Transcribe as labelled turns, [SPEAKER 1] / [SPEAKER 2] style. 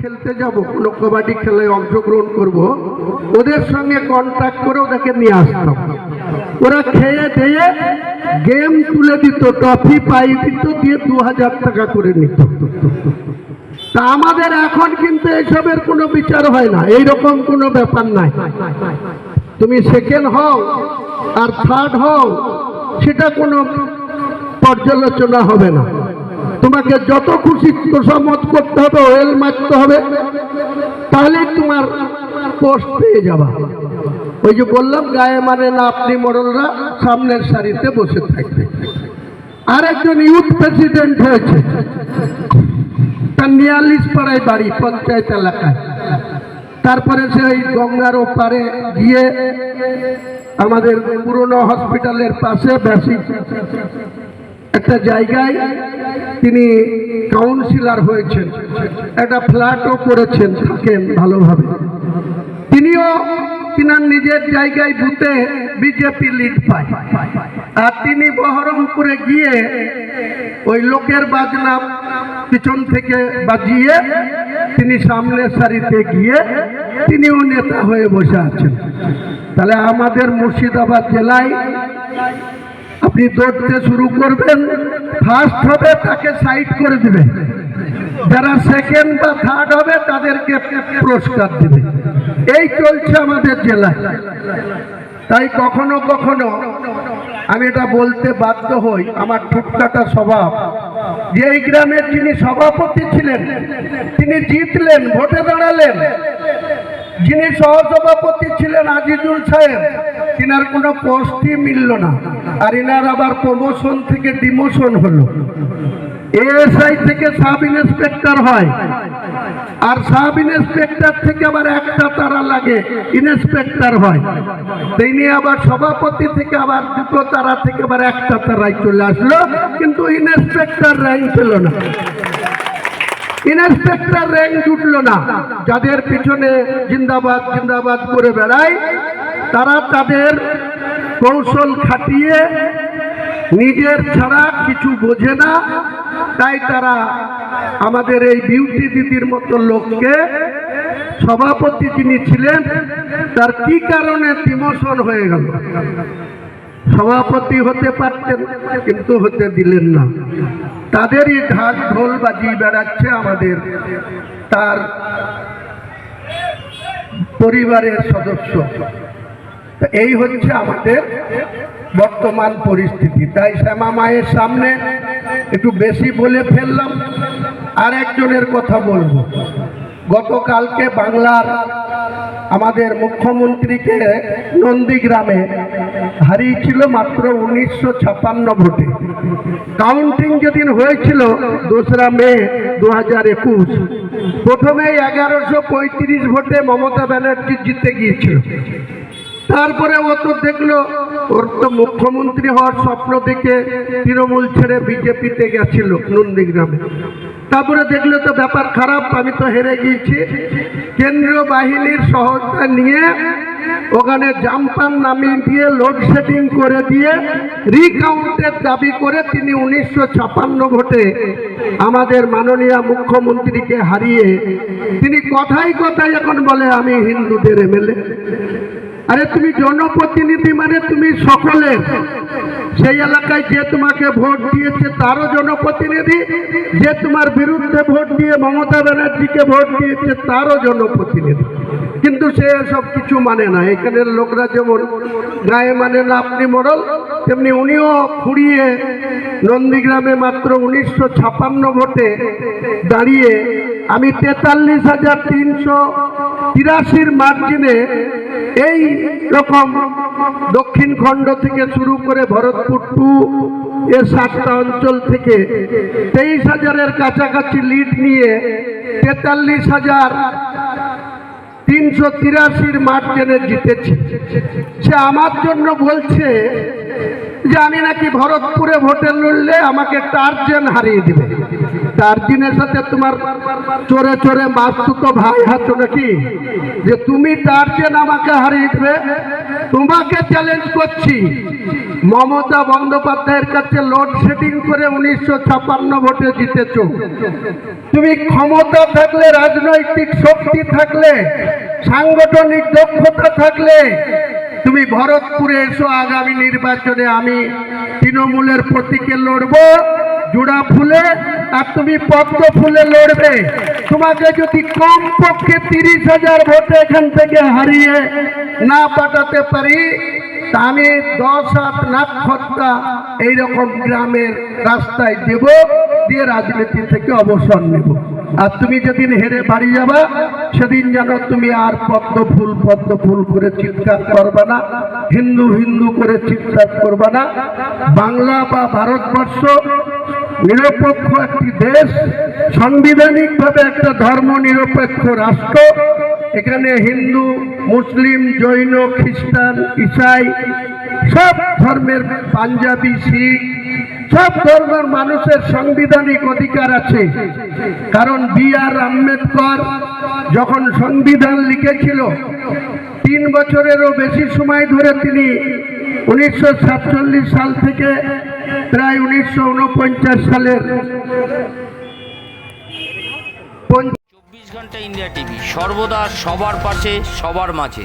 [SPEAKER 1] খেলতে যাব কোনো কবাডি খেলায় অংশগ্রহণ করব। ওদের সঙ্গে কন্ট্যাক্ট করে ওদেরকে নিয়ে আসতাম। ওরা খেয়ে দিয়ে গেম তুলে দিত ট্রফি পাই দিত, দিয়ে দু হাজার টাকা করে নিত। তা আমাদের এখন কিন্তু এসবের কোনো বিচার হয় না, এইরকম কোনো ব্যাপার নাই। তুমি সেকেন্ড হও আর থার্ড হও, সেটা কোনো পর্যালোচনা হবে না। তোমাকে যত খুশি তোষামত করতে হবে, ওয়েল মারতে হবে, তাহলে তোমার পোস্ট পেয়ে যাবা। ওই যে বললাম, গায়ে মানে না আপনি মরলরা, সামনের সারিতে বসে থাকবে। আরেকজন ইউথ প্রেসিডেন্ট হয়েছে। তার নিয়ালিশ পাড়ায় বাড়ি, পঞ্চায়েত এলাকায়। তারপরে সে ওই গঙ্গার ওপারে গিয়ে আমাদের পুরনো হসপিটালের পাশে বেসিক একটা জায়গায় তিনি কাউন্সিলর হয়েছেন, একটা ফ্ল্যাটও করেছেন, থাকেন ভালোভাবে। তিনিও তিনার নিজের জায়গায় বুথে বিজেপি লিড পায়। আর তিনি বহরমপুরে গিয়ে ওই লোকের বাজনা পিছন থেকে বাজিয়ে তিনি সামনের সারিতে গিয়ে তিনিও নেতা হয়ে বসে আছেন। তাহলে আমাদের মুর্শিদাবাদ জেলায় আপনি দৌড়তে শুরু করবেন ফার্স্ট হবে তাকে সাইড করে দিবে। যারা সেকেন্ড বা থার্ড হবে, তাদেরকে পুরস্কার দিবে। এই চলছে আমাদের জেলায়। তাই কখনো কখনো আমি এটা বলতে বাধ্য হই, আমার ঠুটকাটা স্বভাব। যে এই গ্রামের যিনি সভাপতি ছিলেন, তিনি জিতলেন, ভোটে দাঁড়ালেন। যিনি সহসভাপতি ছিলেন আজিজুল সাহেব তিনার কোনো পোস্টই মিলল না। আর ইনার আবার প্রমোশন থেকে ডিমোশন হলো। এএসআই থেকে সাব ইন্সপেক্টর হয়। আর সাব ইন্সপেক্টর থেকে আবার একটা তারা লাগে ইন্সপেক্টর হয়। তিনি আবার সভাপতি থেকে আবার দুটো তারা থেকে আবার একটা তারাই চলে আসলো, কিন্তু ইন্সপেক্টর র্যাঙ্ক পেল না। ইন্সপেক্টর র্যাঙ্ক জুটলো না। যাদের পিছনে জিন্দাবাদ জিন্দাবাদ করে বেড়ায়, তারা তাদের কৌশল খাটিয়ে নিজের ছাড়া কিছু বোঝে না। তাই তারা আমাদের এই বিউটি দিদির মতো লোককে সভাপতি যিনি ছিলেন, তার কি কারণে ডিমোশন হয়ে গেল? সভাপতি হতে পারতেন, কিন্তু হতে দিলেন না। তাদেরই ঢাক ঢোল বাজিয়ে বেড়াচ্ছে আমাদের, তার পরিবারের সদস্য। এই হচ্ছে আমাদের বর্তমান পরিস্থিতি। তাই শ্যামা মায়ের সামনে একটু বেশি বলে ফেললাম, আর একজনের কথা বলব। গতকালকে বাংলার আমাদের মুখ্যমন্ত্রীকে নন্দীগ্রামে হারিয়েছিল মাত্র উনিশশো ছাপান্ন ভোটে। কাউন্টিং যেদিন হয়েছিল, দোসরা মে দু হাজার একুশ প্রথমে এগারোশো পঁয়ত্রিশ ভোটে মমতা ব্যানার্জি জিতে গিয়েছিল। তারপরে ও তো দেখল, ওর তো মুখ্যমন্ত্রী হওয়ার স্বপ্ন দেখে তৃণমূল ছেড়ে বিজেপিতে গেছিল নন্দীগ্রামে। তারপরে দেখল তো ব্যাপার খারাপ, আমি তো হেরে গিয়েছি। কেন্দ্রীয় বাহিনীর সহায়তা নিয়ে ওখানে জাম্পান নামিয়ে দিয়ে লোডশেডিং করে দিয়ে রিকাউন্টের দাবি করে তিনি উনিশশো ছাপান্ন ভোটে আমাদের মাননীয় মুখ্যমন্ত্রীকে হারিয়ে তিনি কথাই কথাই এখন বলে, আমি হিন্দুদের এমএলএ। আরে তুমি জনপ্রতিনিধি মানে তুমি সকলের সেই এলাকায় যে তোমাকে ভোট দিয়েছে তারও জনপ্রতিনিধি, যে তোমার বিরুদ্ধে ভোট দিয়ে মমতা ব্যানার্জিকে ভোট দিয়েছে তারও জনপ্রতিনিধি। কিন্তু সে সব কিছু মানে না। এখানের লোকরা যেমন গায়ে মানে না, আপনি মরল তেমনি উনিও ফুরিয়ে নন্দীগ্রামে মাত্র উনিশশো ছাপান্ন ভোটে দাঁড়িয়ে আমি তেতাল্লিশ হাজার তিনশো তিরাশির মার্জিনে এই রকম দক্ষিণ খণ্ড থেকে শুরু করে ভরতপুর টু এ সাতটা অঞ্চল থেকে তেইশ হাজারের কাছাকাছি লিড নিয়ে তেতাল্লিশ হাজার তিনশো তিরাশির মার্জেনে জিতেছে। সে আমার জন্য বলছে যে আমি নাকি ভরতপুরে ভোটে লড়লে আমাকে টার্জেন হারিয়ে দিবে। টার্জিনের সাথে তোমার চোরে চোরে মাছ তো ভাই হাত নাকি? যে তুমি টার্জেন আমাকে হারিয়ে দিবে, তোমাকে চ্যালেঞ্জ করছি। মমতা বন্দ্যোপাধ্যায়ের কাছে লোডশেডিং করে উনিশশো ছাপ্পান্ন ভোটে জিতেছ। তুমি ক্ষমতা থাকলে, রাজনৈতিক শক্তি থাকলে, সাংগঠনিক দক্ষতা থাকলে তুমি ভরতপুরে এসো, আগামী নির্বাচনে আমি তৃণমূলের প্রতীকে লড়বো। জোড়া ফুলে আর তুমি পদ্ম ফুলে লড়বে। তোমাকে যদি কম পক্ষে তিরিশ হাজার ভোটে এখান থেকে হারিয়ে না পাঠাতে পারি আমি দশ হাত নাক খত্তা এইরকম গ্রামের রাস্তায় দেব, দিয়ে রাজনীতি থেকে অবসর নেব। আর তুমি যেদিন হেরে বাড়ি যাবা, সেদিন যেন তুমি আর পদ্ম ফুল পদ্ম ফুল করে চিৎকার করবে না, হিন্দু হিন্দু করে চিৎকার করবে না। বাংলা বা ভারতবর্ষ নিরপেক্ষ একটি দেশ, সাংবিধানিকভাবে একটা ধর্ম নিরপেক্ষ রাষ্ট্র। এখানে হিন্দু, মুসলিম, জৈন, খ্রিস্টান, ইসাই সব ধর্মের পাঞ্জাবি, শিখ, সব ধর্মের মানুষের সাংবিধানিক অধিকার আছে। কারণ বি আর আম্বেদকর যখন সংবিধান লিখেছিল, তিন বছরেরও বেশি সময় ধরে তিনি উনিশশো সাতচল্লিশ সাল থেকে প্রায় উনিশশো উনপঞ্চাশ সালের
[SPEAKER 2] চব্বিশ ঘণ্টা ইন্ডিয়া টিভি, সর্বদা সবার পাশে, সবার মাঝে।